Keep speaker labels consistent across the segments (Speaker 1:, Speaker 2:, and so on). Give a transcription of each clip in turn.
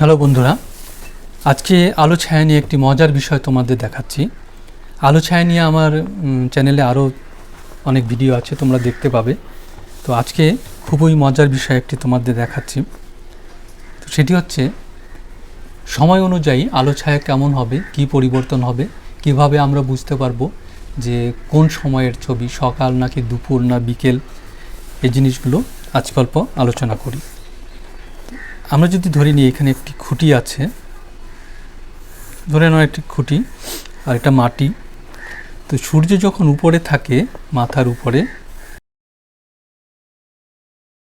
Speaker 1: Hello বন্ধুরা, আজকে আলো ছায়া নিয়ে একটি মজার বিষয় তোমাদের দেখাচ্ছি। আলো ছায়া নিয়ে আমার চ্যানেলে আরও অনেক ভিডিও আছে, তোমরা দেখতে পাবে। তো আজকে খুবই মজার বিষয় একটি তোমাদের দেখাচ্ছি। তো সেটি হচ্ছে, সময় অনুযায়ী আলো ছায়া কেমন হবে, কি পরিবর্তন হবে, কীভাবে আমরা বুঝতে পারব যে কোন সময়ের ছবি, সকাল নাকি দুপুর না বিকেল, এই জিনিসগুলো আজকে অল্প আলোচনা করি। আমরা যদি ধরে নিই, এখানে একটি খুঁটি আছে। ধরে নাও একটি খুঁটি, আর একটা মাটি। তো সূর্য যখন উপরে থাকে, মাথার উপরে,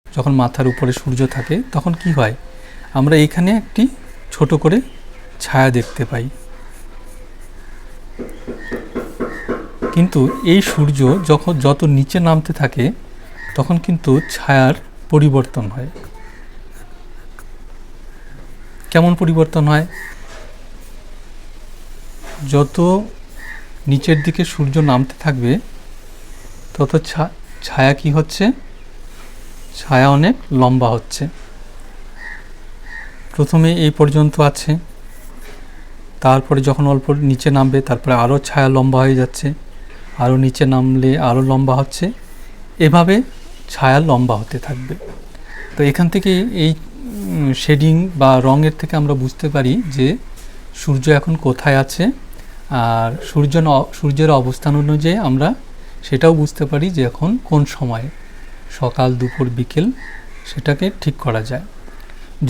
Speaker 1: যখন মাথার উপরে সূর্য থাকে, তখন কি হয়? আমরা এখানে একটি ছোট করে ছায়া দেখতে পাই। কিন্তু এই সূর্য যখন, যত নিচে নামতে থাকে, তখন কিন্তু ছায়ার পরিবর্তন হয়। কেমন পরিবর্তন হয়? যত নিচের দিকে সূর্য নামতে থাকবে, তত ছায়া কি হচ্ছে? ছায়া অনেক লম্বা হচ্ছে। প্রথমে এই পর্যন্ত আছে। তারপরে যখন অল্প নিচে নামবে, তারপরে আরও ছায়া লম্বা হয়ে যাচ্ছে। আরও নিচে নামলে আরও লম্বা হচ্ছে। এভাবে ছায়া লম্বা হতে থাকবে। তো এখান থেকে এই শেডিং বা রঙের থেকে আমরা বুঝতে পারি যে সূর্য এখন কোথায় আছে, আর সূর্য সূর্যের অবস্থান অনুযায়ী আমরা সেটাও বুঝতে পারি যে এখন কোন সময়ে, সকাল, দুপুর, বিকেল সেটাকে ঠিক করা যায়।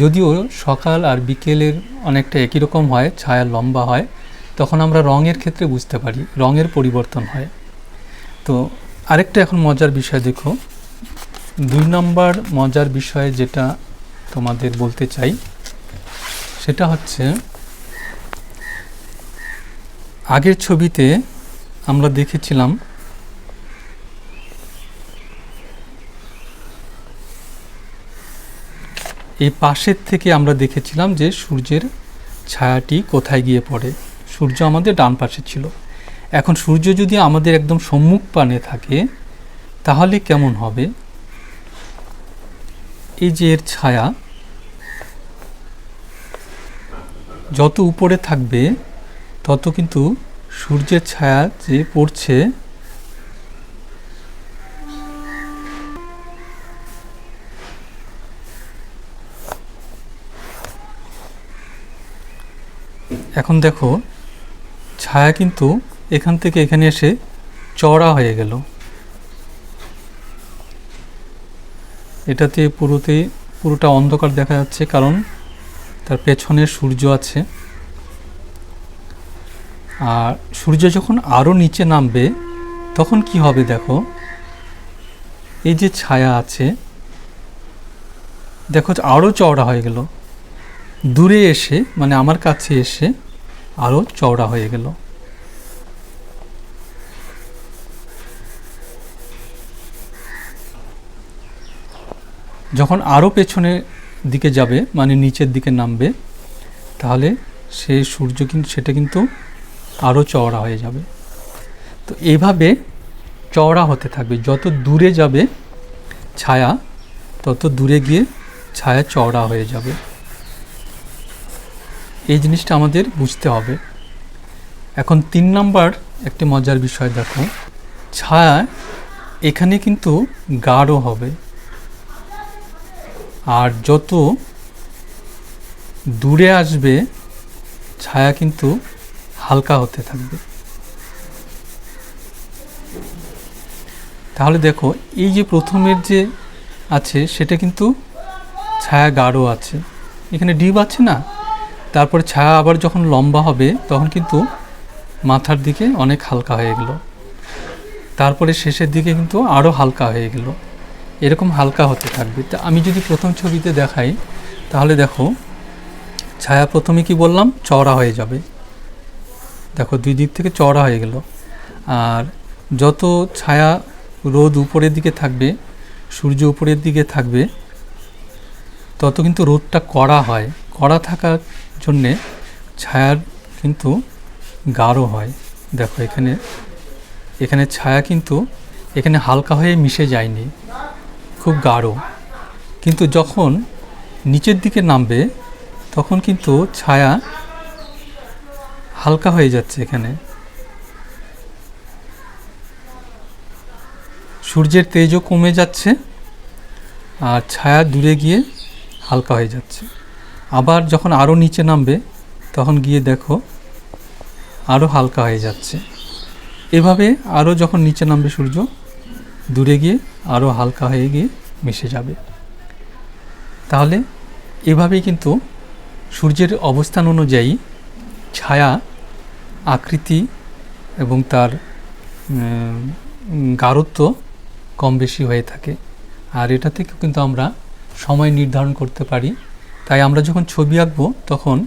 Speaker 1: যদিও সকাল আর বিকেলের অনেকটা একই রকম হয়, ছায়া লম্বা হয়, তখন আমরা রঙের ক্ষেত্রে বুঝতে পারি, রঙের পরিবর্তন হয়। তো আরেকটা এখন মজার বিষয় দেখো। দুই নম্বর মজার বিষয় যেটা তোমাদের বলতে চাই। সেটা হচ্ছে, আগের ছবিতে আমরা দেখেছিলাম, এই পাশের থেকে আমরা দেখেছিলাম যে সূর্যের ছায়াটি কোথায় গিয়ে পড়ে। সূর্য আমাদের ডান পাশে ছিল। এখন সূর্য যদি আমাদের একদম সম্মুখ পানে থাকে, তাহলে কেমন হবে? এই যে এর ছায়া যত উপরে থাকবে, তত কিন্তু সূর্যের ছায়া যে পড়ছে, এখন দেখো, ছায়া কিন্তু এখান থেকে এখানে এসে চড়া হয়ে গেল। এটাতে পুরোতে, পুরোটা অন্ধকার দেখা যাচ্ছে কারণ তার পেছনে সূর্য আছে। আর সূর্য যখন আরও নিচে নামবে, তখন কি হবে দেখো? এই যে ছায়া আছে, দেখো আরও চওড়া হয়ে গেল। দূরে এসে মানে আমার কাছে এসে আরও চওড়া হয়ে গেল। যখন আরও পেছনের দিকে যাবে মানে নিচের দিকে নামবে, তাহলে সে সূর্য কিন্তু সেটা কিন্তু আরও চওড়া হয়ে যাবে। তো এইভাবে চওড়া হতে থাকবে। যত দূরে যাবে ছায়া, তত দূরে গিয়ে ছায়া চওড়া হয়ে যাবে। এই জিনিসটা আমাদের বুঝতে হবে। এখন তিন নাম্বার একটি মজার বিষয় দেখো। ছায়া এখানে কিন্তু গাঢ় হবে। আর যত দূরে আসবে, ছায়া কিন্তু হালকা হতে থাকবে। তাহলে দেখো, এই যে প্রথমের যে আছে, সেটা কিন্তু ছায়া গাঢ় আছে। এখানে ডিপ আছে না? তারপরে ছায়া আবার যখন লম্বা হবে, তখন কিন্তু মাথার দিকে অনেক হালকা হয়ে গেল। তারপরে শেষের দিকে কিন্তু আরও হালকা হয়ে গেল। এরকম হালকা হতে থাকবে। তা আমি যদি প্রথম ছবিতে দেখাই, তাহলে দেখো, ছায়া প্রথমে কি বললাম? চওড়া হয়ে যাবে। দেখো, দুই দিক থেকে চওড়া হয়ে গেল। আর যত ছায়া রোদ উপরের দিকে থাকবে, সূর্য উপরের দিকে থাকবে, তত কিন্তু রোদটা কড়া হয়। কড়া থাকার জন্যে ছায়ার কিন্তু গাঢ় হয়। দেখো, এখানে এখানে ছায়া কিন্তু এখানে হালকা হয়ে মিশে যায়নি। খুব গাঢ়। কিন্তু যখন নিচের দিকে নামবে, তখন কিন্তু ছায়া হালকা হয়ে যাচ্ছে এখানে। সূর্যের তেজও কমে যাচ্ছে আর ছায়া দূরে গিয়ে হালকা হয়ে যাচ্ছে। আবার যখন আরও নিচে নামবে, তখন গিয়ে দেখো আরও হালকা হয়ে যাচ্ছে। এভাবে আরও যখন নিচে নামবে সূর্য দূরে গিয়ে আরও হালকা হয়ে গিয়ে মিশে যাবে। তাহলে এভাবেই কিন্তু সূর্যের অবস্থান অনুযায়ী ছায়া আকৃতি এবং তার উম, গাঢ়ত্ব কম বেশি হয়ে থাকে। আর এটা থেকে কিন্তু আমরা সময় নির্ধারণ করতে পারি। তাই আমরা যখন ছবি আঁকবো তখন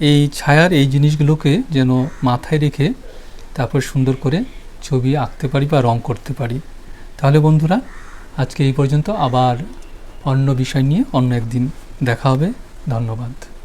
Speaker 1: এই ছায়ার এই জিনিসগুলোকে যেন মাথায় রেখে তারপর সুন্দর করে ছবি আঁকতে পারি বা রং করতে পারি। তাহলে বন্ধুরা আজকে এই পর্যন্ত। আবার অন্য বিষয় নিয়ে অন্য একদিন দেখা হবে। ধন্যবাদ।